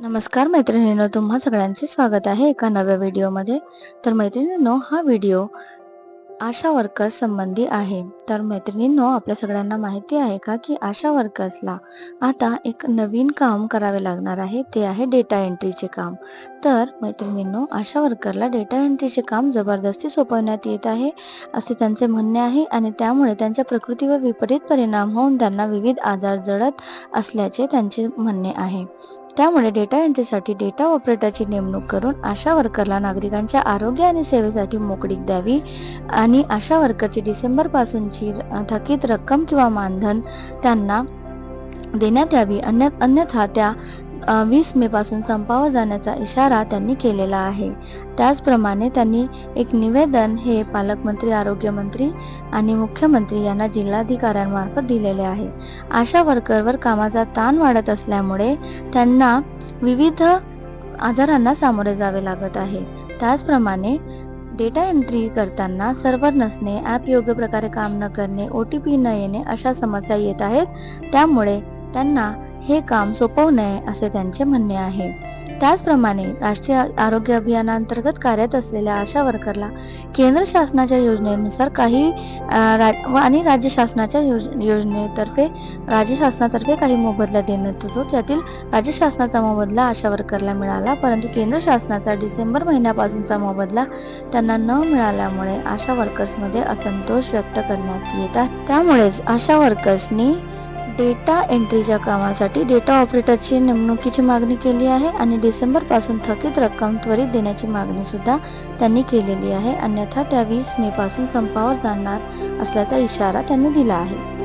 नमस्कार मैत्रिणींनो तुम्हा सगळ्यांचे स्वागत आहे एका नव्या व्हिडिओमध्ये. तर मैत्रिणींनो हा व्हिडिओ आशा वर्कर्स संबंधी आहे. तर मैत्रिणींनो आपल्या सगळ्यांना माहिती आहे का की आशा वर्कर्सला आता एक नवीन काम करावे लागणार आहे ते आहे डेटा एंट्रीचे काम. तर मैत्रिणींनो आशा वर्करला डेटा एंट्रीचे काम जबरदस्ती सोपवण्यात येत आहे असे त्यांचे म्हणणे आहे आणि त्यामुळे त्यांच्या प्रकृतीवर विपरीत परिणाम होऊन त्यांना विविध आजार जडत असल्याचे त्यांचे म्हणणे आहे. त्यामुळे डेटा एंट्रीसाठी डेटा ऑपरेटरची नेमणूक करून आशा वर्करला नागरिकांच्या आरोग्य आणि सेवेसाठी मोकळीक द्यावी आणि आशा वर्करची डिसेंबरपासूनची थकीत रक्कम किंवा मानधन त्यांना देण्यात यावी. अन्य अन्यथा त्या वीस मे पासून संपावर जाण्याचा इशारा त्यांनी केलेला आहे. त्याचप्रमाणे त्यांनी एक निवेदन हे पालकमंत्री आरोग्यमंत्री आणि मुख्यमंत्री यांना जिल्हाधिकाऱ्यांमार्फत दिलेले आहे. आशा वर्करवर कामाचा ताण वाढत असल्यामुळे त्यांना विविध आजारांना सामोरे जावे लागत आहे. त्याचप्रमाणे डेटा एंट्री करताना सर्व्हर नसणे ॲप योग्य प्रकारे काम न करणे ओ टी पी न येणे अशा समस्या येत आहेत. त्यामुळे त्यांना हे काम सोपवू नये असे त्यांचे म्हणणे आहे. त्याचप्रमाणे राष्ट्रीय आरोग्य अभियानांतर्गत कार्यरत असलेल्या आशा वर्करला केंद्र शासनाच्या योजनेनुसार काही हो, आणि राज्य शासनाच्या योजनेतर्फे राज्य शासनातर्फे काही मोबदला देण्यात येतो त्यातील राज्य शासनाचा मोबदला आशा वर्करला मिळाला परंतु केंद्र शासनाचा डिसेंबर महिन्यापासूनचा मोबदला त्यांना न मिळाल्यामुळे आशा वर्कर्समध्ये असंतोष व्यक्त करण्यात येत आहे. त्यामुळेच आशा वर्कर्सनी डेटा एंट्रीच्या कामासाठी डेटा ऑपरेटरची नेमणुकीची मागणी केली आहे आणि डिसेंबरपासून थकीत रक्कम त्वरित देण्याची मागणीसुद्धा त्यांनी केलेली आहे. अन्यथा त्या वीस मेपासून संपावर जाणार असल्याचा इशारा त्यांनी दिला आहे.